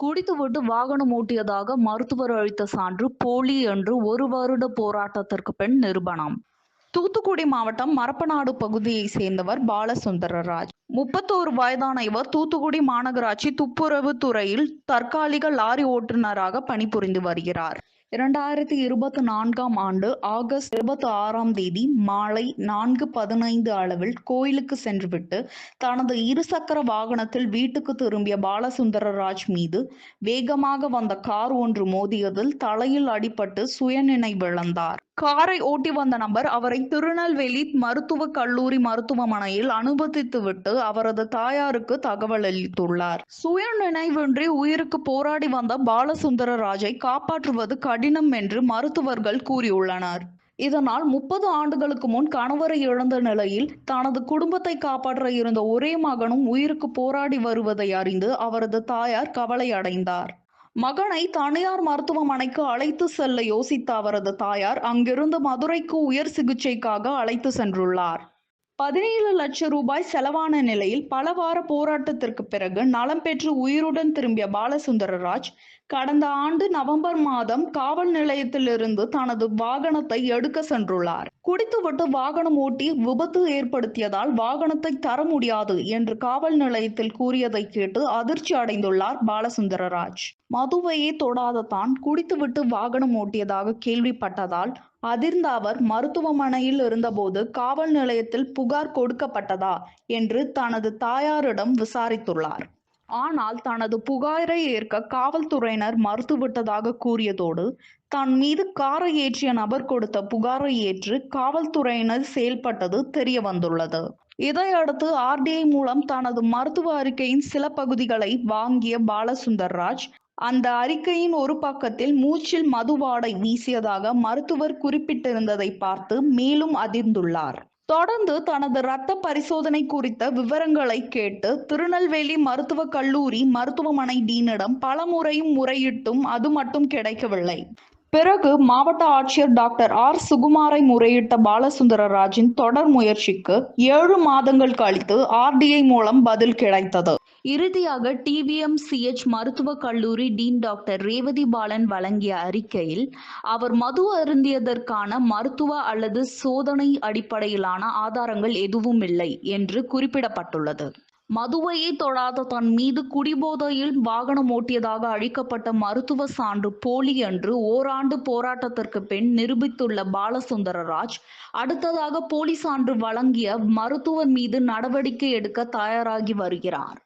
குடித்துவிட்டு வாகனம் ஓட்டியதாக மருத்துவர் அளித்த சான்று போலி என்று ஒரு வருட போராட்டத்திற்கு பின் நிரூபணம். தூத்துக்குடி மாவட்டம் மரப்பநாடு பகுதியை சேர்ந்தவர் பாலசுந்தரராஜ். முப்பத்தோரு வயதான இவர் தூத்துக்குடி மாநகராட்சி துப்புரவு துறையில் தற்காலிக லாரி ஓட்டுநராக பணிபுரிந்து வருகிறார். இரண்டாயிரத்தி இருபத்தி நான்காம் ஆண்டு ஆகஸ்ட் இருபத்தி ஆறாம் தேதி மாலை நான்கு பதினைந்து அளவில் கோயிலுக்கு சென்றுவிட்டு தனது இருசக்கர வாகனத்தில் வீட்டுக்கு திரும்பிய பாலசுந்தரராஜ் மீது வேகமாக வந்த கார் ஒன்று மோதியதில் தலையில் அடிபட்டு சுயநினைவிழந்தார் காரை ஓட்டி வந்த நபர் அவரை திருநெல்வேலி மருத்துவக் கல்லூரி மருத்துவமனையில் அனுமதித்துவிட்டு அவரது தாயாருக்கு தகவல் அளித்துள்ளார். சுய நினைவின்றி உயிருக்கு போராடி வந்த பாலசுந்தரராஜை காப்பாற்றுவது கடினம் என்று மருத்துவர்கள் கூறியுள்ளனர். இதனால் முப்பது ஆண்டுகளுக்கு முன் கணவரை இழந்த நிலையில் தனது குடும்பத்தை காப்பாற்ற இருந்த ஒரே மகனும் உயிருக்கு போராடி வருவதை அறிந்து அவரது தாயார் கவலை அடைந்தார் மகனை தனியார் மருத்துவமனைக்கு அழைத்து செல்ல யோசித்த அவரது தாயார் அங்கிருந்து மதுரைக்கு உயர் சிகிச்சைக்காக அழைத்து சென்றுள்ளார். பதினேழு லட்சம் ரூபாய் செலவான நிலையில் பல வார போராட்டத்திற்கு பிறகு நலம் பெற்று உயிருடன் திரும்பிய பாலசுந்தரராஜ் கடந்த ஆண்டு நவம்பர் மாதம் காவல் நிலையத்திலிருந்து தனது வாகனத்தை எடுக்க சென்றுள்ளார். குடித்துவிட்டு வாகனம் ஓட்டி விபத்து ஏற்படுத்தியதால் வாகனத்தை தர முடியாது என்று காவல் நிலையத்தில் கூறியதை கேட்டு அதிர்ச்சி அடைந்துள்ளார் பாலசுந்தரராஜ். மதுவையே தொடாத தான் குடித்துவிட்டு வாகனம் ஓட்டியதாக கேள்விப்பட்டதால் அதிர்ந்த அவர் மருத்துவமனையில் இருந்தபோது காவல் நிலையத்தில் புகார் கொடுக்கப்பட்டதா என்று தனது தாயாரிடம் விசாரித்துள்ளார். ஆனால் தனது புகாரை ஏற்க காவல்துறையினர் மறுத்துவிட்டதாக கூறியதோடு தன் மீது காரை ஏற்றிய நபர் கொடுத்த புகாரை ஏற்று காவல்துறையினர் செயல்பட்டது தெரிய வந்துள்ளது இதையடுத்து ஆர்டிஐ மூலம் தனது மருத்துவ அறிக்கையின் சில பகுதிகளை வாங்கிய பாலசுந்தர்ராஜ் அந்த அறிக்கையின் ஒரு பக்கத்தில் மூச்சில் மது வாடை வீசியதாக மருத்துவர் குறிப்பிட்டிருந்ததை பார்த்து மேலும் அதிர்ந்துள்ளார். தொடர்ந்து தனது இரத்த பரிசோதனை குறித்த விவரங்களை கேட்டு திருநெல்வேலி மருத்துவக் கல்லூரி மருத்துவமனை டீனிடம் பலமுறையும் முறையிட்டும் அது மட்டும் கிடைக்கவில்லை. பிறகு மாவட்ட ஆட்சியர் டாக்டர் ஆர். சுகுமாரை முறையிட்ட பாலசுந்தரராஜின் தொடர் முயற்சிக்கு ஏழு மாதங்கள் கழித்து ஆர்டிஐ மூலம் பதில் கிடைத்தது. இறுதியாக டிவிஎம்சிஎச் மருத்துவக் கல்லூரி டீன் டாக்டர் ரேவதி பாலன் வழங்கிய அறிக்கையில் அவர் மது அருந்தியதற்கான மருத்துவ அல்லது சோதனை அடிப்படையிலான ஆதாரங்கள் எதுவும் இல்லை என்று குறிப்பிடப்பட்டுள்ளது. மதுவையே தொடாத தன் மீது குடிபோதையில் வாகனம் ஓட்டியதாக அளிக்கப்பட்ட மருத்துவ சான்று போலி என்று ஓராண்டு போராட்டத்திற்கு பின் நிரூபித்துள்ள பாலசுந்தரராஜ் அடுத்ததாக போலி சான்று வழங்கிய மருத்துவர் மீது நடவடிக்கை எடுக்க தயாராகி வருகிறார்.